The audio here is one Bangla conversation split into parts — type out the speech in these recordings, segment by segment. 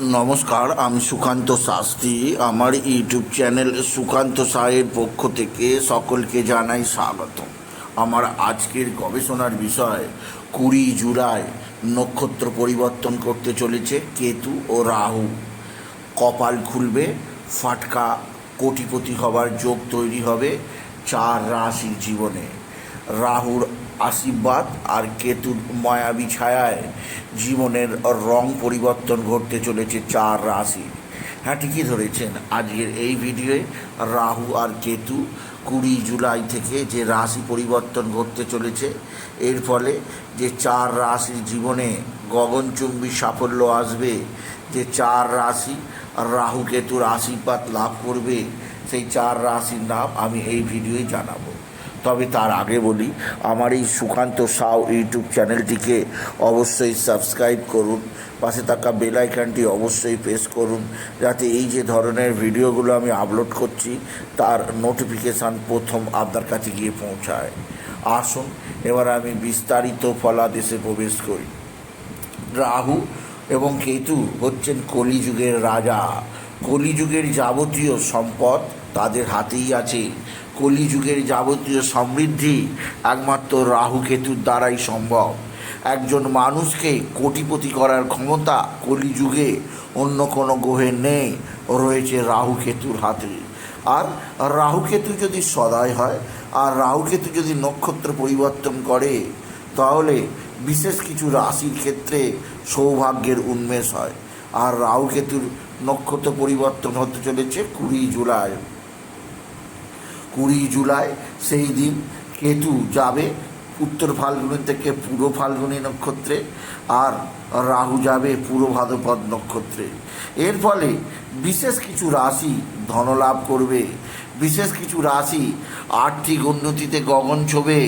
নমস্কার, আমি সুকান্ত শাস্ত্রী। আমার ইউটিউব চ্যানেল সুকান্ত সাহের পক্ষ থেকে সকলকে জানাই স্বাগত আমার আজকের গবেষণার বিষয়, কুড়ি জুলাই নক্ষত্র পরিবর্তন করতে চলেছে কেতু ও রাহু। কপাল খুলবে, ফাটকা কোটিপতি হবার যোগ তৈরি হবে চার রাশির জীবনে। রাহুর আশীর্বাদ আর কেতুর মায়াবী ছায়ায় জীবনের রং পরিবর্তন ঘটতে চলেছে চার রাশি। হ্যাঁ ঠিকই ধরেছেন। আজকের এই ভিডিওয়ে রাহু আর কেতু কুড়ি জুলাই থেকে যে রাশি পরিবর্তন ঘটতে চলেছে, এর ফলে যে চার রাশির জীবনে গগনচুম্বী সাফল্য আসবে, যে চার রাশি রাহু কেতুর আশীর্বাদ লাভ করবে, সেই চার রাশির নাম আমি এই ভিডিওয়ে জানাব। তবে তার আগে বলি, আমার এই সুকান্ত সাউ ইউটিউব চ্যানেলটিকে অবশ্যই সাবস্ক্রাইব করুন, পাশে থাকা বেল আইকনটি অবশ্যই প্রেস করুন, যাতে এই যে ধরনের ভিডিওগুলো আমি আপলোড করছি, তার নোটিফিকেশান প্রথম আপনার কাছে গিয়ে পৌঁছায়। আসুন, এবার আমি বিস্তারিত ফলাদেশে প্রবেশ করি। রাহু এবং কেতু হচ্ছেন কলিযুগের রাজা। কলিযুগের যাবতীয় সম্পদ তাদের হাতেই আছে। কলিযুগের যাবতীয় সমৃদ্ধি একমাত্র রাহু কেতুর দ্বারাই সম্ভব। একজন মানুষকে কোটিপতি করার ক্ষমতা কলিযুগে অন্য কোনো গ্রহে নেই, রয়েছে রাহু কেতুর হাতে। আর রাহু কেতু যদি সদয় হয়, আর রাহু কেতু যদি নক্ষত্র পরিবর্তন করে, তাহলে বিশেষ কিছু রাশির ক্ষেত্রে সৌভাগ্যের উন্মেষ হয়। আর রাহু কেতুর নক্ষত্র পরিবর্তন হতে চলেছে কুড়ি জুলাই। কুড়ি জুলাই, সেই দিন কেতু যাবে উত্তর ফাল্গুনি থেকে পূর্ব ফাল্গুনি নক্ষত্রে আর রাহু যাবে পূর্ব ভাদ্রপদ নক্ষত্রে। এর ফলে বিশেষ কিছু রাশি ধনলাভ করবে, বিশেষ কিছু রাশি আর্থিক উন্নতিতে গগন ছোবে,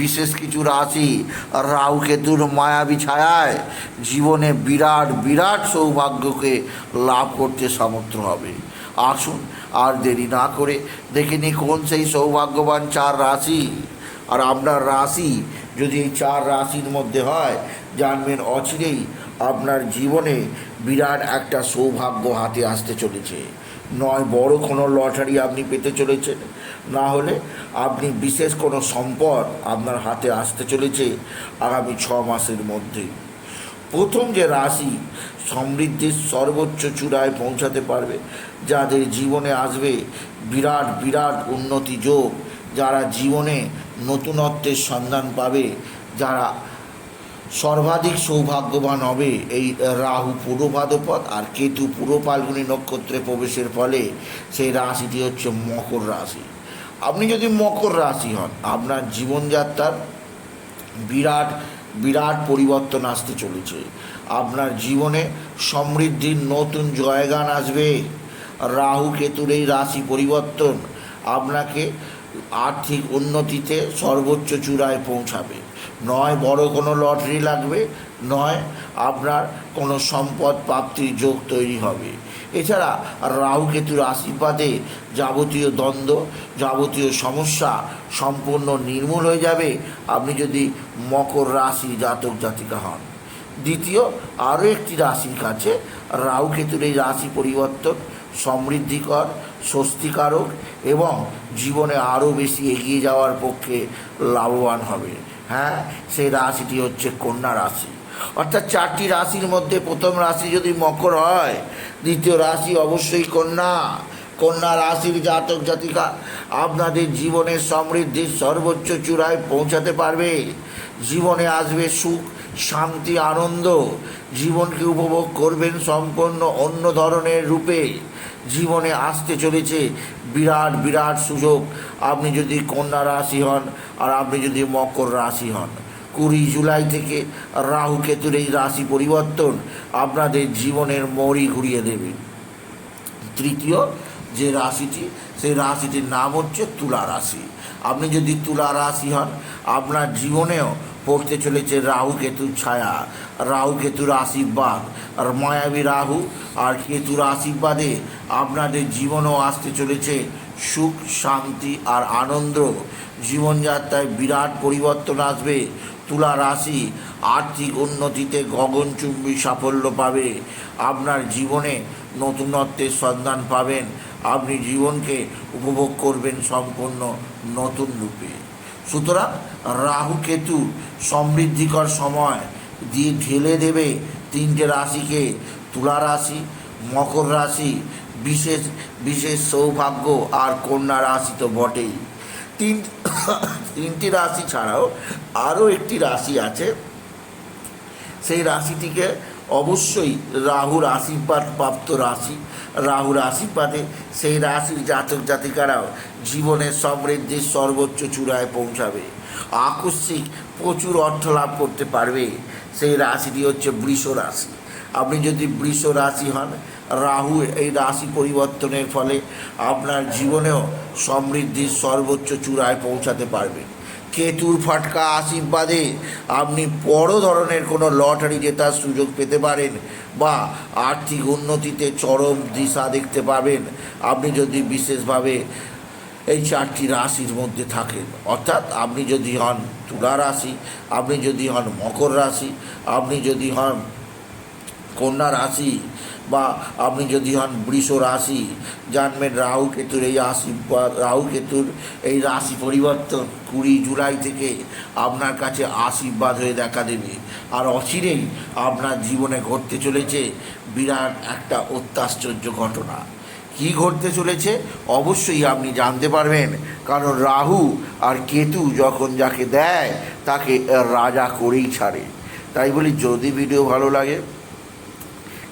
বিশেষ কিছু রাশি রাহু কেতুর মায়াবী ছায়ায় জীবনে বিরাট বিরাট সৌভাগ্যকে লাভ করতে সামর্থ্য হবে। আসুন আর দেরি না করে দেখে নিই কোন সেই সৌভাগ্যবান চার রাশি। আর আপনার রাশি যদি এই চার রাশির মধ্যে হয়, জানবেন অচিরেই আপনার জীবনে বিরাট একটা সৌভাগ্য হাতে আসতে চলেছে। নয়, বড় কোনো লটারি আপনি পেতে চলেছেন। না হলে আপনি বিশেষ কোনো সম্পদ আপনার হাতে আসতে চলেছে আগামী ছ মাসের মধ্যেই প্রথম যে রাশি সমৃদ্ধির সর্বোচ্চ চূড়ায় পৌঁছাতে পারবে। যাদের জীবনে আসবে বিরাট বিরাট উন্নতি যোগ, যারা জীবনে নতুনত্বের সন্ধান পাবে, যারা সর্বাধিক সৌভাগ্যবান হবে, এই রাহু ভাদ্রপদ আর কেতু ফাল্গুনি নক্ষত্রে প্রবেশের ফলে সেই রাশিটি হচ্ছে মকর রাশি। আপনি যদি মকর রাশি হন, আপনার জীবনযাত্রার বিরাট বিরাট পরিবর্তন আসতে চলেছে। আপনার জীবনে সমৃদ্ধির নতুন জয়গান আসবে। রাহু কেতুর এই রাশি পরিবর্তন আপনাকে আর্থিক উন্নতিতে সর্বোচ্চ চূড়ায় পৌঁছাবে। নয় বড় কোনো লটারি লাগবে, নয় আপনার কোনো সম্পদ প্রাপ্তির যোগ তৈরি হবে। এছাড়া রাহু কেতুর আশীর্বাদে যাবতীয় দ্বন্দ্ব, যাবতীয় সমস্যা সম্পূর্ণ নির্মূল হয়ে যাবে। আপনি যদি মকর রাশি জাতক জাতিকা হন। দ্বিতীয়, আরও একটি রাশির কাছে রাহু কেতুর এই রাশি পরিবর্তন সমৃদ্ধিকর, স্বস্তিকারক এবং জীবনে আরও বেশি এগিয়ে যাওয়ার পক্ষে লাভবান হবে। হ্যাঁ সেই রাশিটি হচ্ছে কন্যা রাশি। অর্থাৎ চারটি রাশির মধ্যে প্রথম রাশি যদি মকর হয়, দ্বিতীয় রাশি অবশ্যই কন্যা। কন্যা রাশির জাতক জাতিকা আপনাদের জীবনের সমৃদ্ধির সর্বোচ্চ চূড়ায় পৌঁছাতে পারবে। জীবনে আসবে সুখ, শান্তি, আনন্দ। জীবনকে উপভোগ করবেন সম্পূর্ণ অন্য ধরনের রূপে। জীবনে আসতে চলেছে। বিরাট বিরাট সুযোগ। আপনি যদি কন্যা রাশি হন আর আপনি যদি মকর রাশি হন, কুড়ি জুলাই থেকে রাহু কেতুর এই রাশি পরিবর্তন আপনাদের জীবনের মরি ঘুরিয়ে দেবে। তৃতীয় যে রাশিটি, সেই রাশিটির নাম হচ্ছে তুলা রাশি। আপনি যদি তুলা রাশি হন, আপনার জীবনেও পড়তে চলেছে রাহু কেতুর ছায়া। রাহু কেতুর আশীর্বাদ। আর মায়াবী রাহু আর কেতুর আশীর্বাদে আপনাদের জীবনও আসতে চলেছে সুখ, শান্তি আর আনন্দ। জীবনযাত্রায় বিরাট পরিবর্তন আসবে। তুলা রাশি আর্থিক উন্নতিতে গগনচুম্বী সাফল্য পাবে। আপনার জীবনে নতুনত্বের সন্ধান পাবেন। আপনি জীবনকে উপভোগ করবেন সম্পূর্ণ নতুন রূপে। সুতরাং রাহু কেতু সমৃদ্ধিকর সময় দিয়ে ঢেলে দেবে তিনটে রাশিকে, তুলা রাশি, মকর রাশি, বিশেষ বিশেষ সৌভাগ্য আর কন্যা রাশি তো বটেই। তিন, তিনটি রাশি ছাড়াও আরও একটি রাশি আছে। সেই রাশিটিকে অবশ্যই রাহুর আশীর্বাদ প্রাপ্ত রাশি। রাহুর আশীর্বাদে সেই রাশির জাতক জাতিকারাও জীবনের সমৃদ্ধির সর্বোচ্চ চূড়ায় পৌঁছাবে। আকস্মিক প্রচুর অর্থ লাভ করতে পারবে। সেই রাশিটি হচ্ছে বৃষ রাশি। আপনি যদি বৃষ রাশি হন, রাহু এই রাশি পরিবর্তনের ফলে আপনার জীবনেও সমৃদ্ধির সর্বোচ্চ চূড়ায় পৌঁছাতে পারবেন কেতুর ফাটকা আশীর্বাদে আপনি বড় ধরনের কোনো লটারি জেতার সুযোগ পেতে পারেন বা আর্থিক উন্নতিতে চরম দিশা দেখতে পাবেন। আপনি যদি বিশেষভাবে এই চারটি রাশির মধ্যে থাকেন, অর্থাৎ আপনি যদি হন তুলা রাশি, আপনি যদি হন মকর রাশি, আপনি যদি হন কন্যা রাশি বা আপনি যদি হন বৃষ রাশি জানবেন রাহু কেতুর এই আশীর্বাদ রাহু কেতুর এই রাশি পরিবর্তন কুড়ি জুলাই থেকে আপনার কাছে আশীর্বাদ হয়ে দেখা দেবে। আর অচিরেই আপনার জীবনে ঘটতে চলেছে বিরাট একটা অত্যাশ্চর্য ঘটনা। কি ঘটতে চলেছে? অবশ্যই আপনি জানতে পারবেন, কারণ রাহু আর কেতু যখন যাকে দেয়, তাকে রাজা করেই ছাড়ে। তাই বলি, যদি ভিডিও ভালো লাগে